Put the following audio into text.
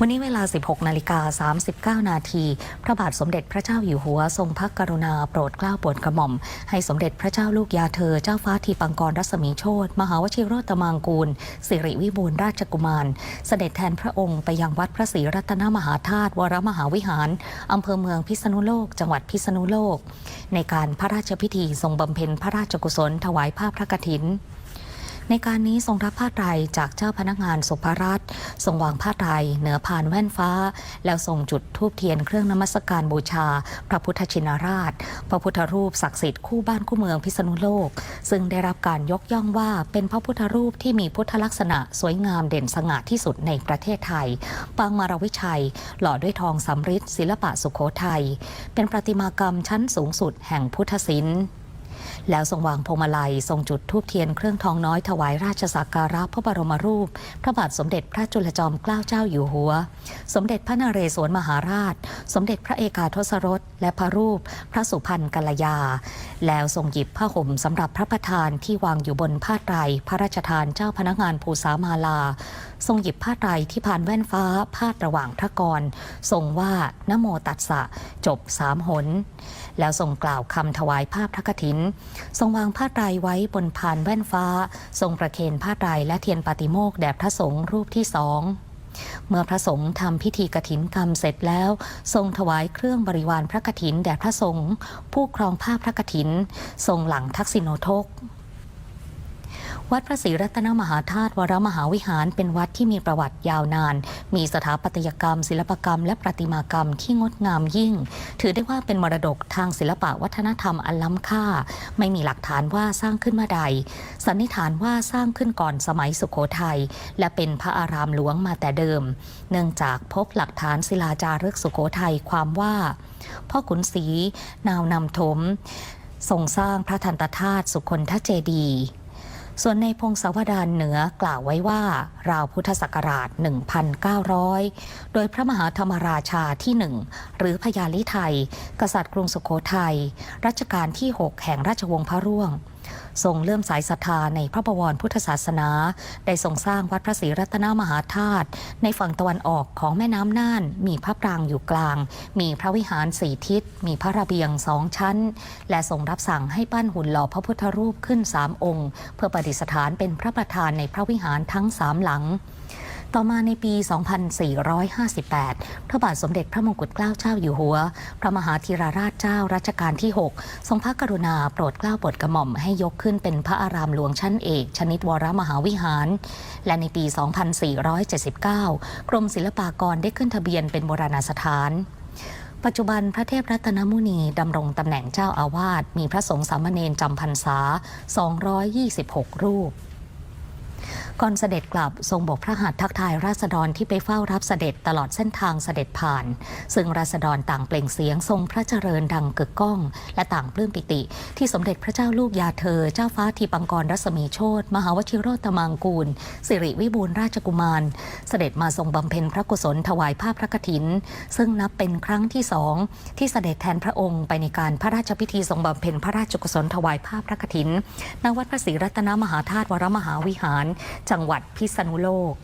วันนี้เวลา 16 นาฬิกา 39 นาทีพระบาทสมเด็จพระเจ้าอยู่หัวทรงพระกรุณาโปรดเกล้าโปรดกระหม่อม ให้สมเด็จพระเจ้าลูกยาเธอเจ้าฟ้าทีปังกรรัศมีโชตมหาวชิโรตมางกูล สิริวิบูลราชกุมาร เสด็จแทนพระองค์ไปยังวัดพระศรีรัตนมหาธาตุวรมหาวิหารอำเภอเมืองพิษณุโลก จังหวัดพิษณุโลก ในการพระราชพิธีทรงบำเพ็ญพระราชกุศลถวายผ้าพระกฐิน ในการนี้ทรงรับผ้าไตรจากเจ้าพนักงานสุภรัตน์ทรงวางผ้าไตรเหนือพานแว่นฟ้า แล้วทรงจุดธูปเทียนเครื่องนมัสการบูชา พระพุทธชินราช พระพุทธรูปศักดิ์สิทธิ์คู่บ้านคู่เมืองพิษณุโลก ซึ่งได้รับการยกย่องว่าเป็นพระพุทธรูปที่มีพุทธลักษณะสวยงามเด่นสง่าที่สุดในประเทศไทย ปางมารวิชัย หล่อด้วยทองสำริดศิลปะสุโขทัย เป็นประติมากรรมชั้นสูงสุดแห่งพุทธศิลป์ แล้วทรงวางพวงมาลัยทรงจุดธูปเทียนเครื่องทองน้อยถวายราชสักการะพระบรมรูป พระบาทสมเด็จพระจุลจอมเกล้าเจ้าอยู่หัว สมเด็จพระนเรศวรมหาราช สมเด็จพระเอกาทศรสและพระรูป พระสุพรรณกัลยา แล้วทรงหยิบผ้าห่มสำหรับพระประธานที่วางอยู่บนผ้าไตรพระราชทานเจ้าพนักงานภูษามาลา ทรงหยิบผ้าไตรที่ผ่านแว่นฟ้าพาดระหว่างพระกรทรงว่านโมตัสสะจบสามหน แล้วทรงกล่าวคำถวายผ้าพระกฐินทรงวางผ้าไตรไว้บนผานแว่นฟ้า ทรงประเคนผ้าไตรและเทียนปาติโมกแด่พระสงฆ์รูปที่สองเมื่อพระสงฆ์ทำพิธีกรถินกรรมเสร็จแล้ว ทรงถวายเครื่องบริวารพระกรถินแด่พระสงฆ์ผู้ครองผ้าพระกรถิน ทรงหลังทักษิโนทก วัดพระศรีรัตนมหาธาตุวรมหาวิหารเป็นวัดที่มีประวัติยาวนาน มีสถาปัตยกรรม ศิลปกรรม และประติมากรรมที่งดงามยิ่ง ถือได้ว่าเป็นมรดกทางศิลปะวัฒนธรรมอันล้ำค่า ไม่มีหลักฐานว่าสร้างขึ้นเมื่อใด สันนิษฐานว่าสร้างขึ้นก่อนสมัยสุขโขทัยและเป็นพระอารามหลวงมาแต่เดิม เนื่องจากพบหลักฐานศิลาจารึกสุขโขทัยความว่า พ่อขุนศรีนาวนำถมทรงสร้างพระทันตธาตุสุคนทเจดี ส่วนในพงศาวดารเหนือกล่าวไว้ว่า ราวพุทธศักราช 1,900 โดยพระมหาธรรมราชาที่หนึ่งหรือพญาลิไทย กษัตริย์กรุงสุโขทัยรัชกาลที่ 6 แห่งราชวงศ์พระร่วง ทรงเลื่อมสายศรัทธาในพระบวรพุทธศาสนา ได้ทรงสร้างวัดพระศรีรัตนมหาธาตุในฝั่งตะวันออกของแม่น้ำน่าน มีพระปรางอยู่กลาง มีพระวิหารสี่ทิศ มีพระระเบียงสองชั้น และทรงรับสั่งให้ปั้นหุ่นหล่อพระพุทธรูปขึ้นสามองค์ เพื่อประดิษฐานเป็นพระประธานในพระวิหารทั้งสามหลัง ต่อมาในปี 2458 พระบาทสมเด็จพระมงกุฎเกล้าเจ้าอยู่หัว พระมหาธีราราชเจ้ารัชกาลที่ 6 ทรงพระกรุณาโปรดเกล้าโปรดกระหม่อมให้ยกขึ้นเป็นพระอารามหลวงชั้นเอก ชนิดวรมหาวิหาร และในปี 2479 กรมศิลปากรได้ขึ้นทะเบียนเป็นโบราณสถานปัจจุบันพระเทพรัตนมุนีดำรงตำแหน่งเจ้าอาวาสมีพระสงฆ์สามเณรจำพรรษา 226 รูป ก่อนเสด็จกลับทรงบอกพระหัตถ์ทักทายราษฎรที่ไปเฝ้ารับเสด็จตลอดเส้นทางเสด็จผ่าน ซึ่งราษฎรต่างเปล่งเสียงทรงพระเจริญดังกึกก้อง และต่างปลื้มปิติ ที่สมเด็จพระเจ้าลูกยาเธอ เจ้าฟ้าทีปังกรรัศมีโชตมหาวชิโรตมังกูล สิริวิบูลราชกุมาร เสด็จมาทรงบำเพ็ญพระกุศลถวายผ้าพระกฐิน ซึ่งนับเป็นครั้งที่สองที่เสด็จแทนพระองค์ไปในการพระราชพิธีทรงบำเพ็ญพระราชกุศลถวายผ้าพระกฐินณวัดพระศรีรัตนมหาธาตุวรมหาวิหารจังหวัดพิษณุโลก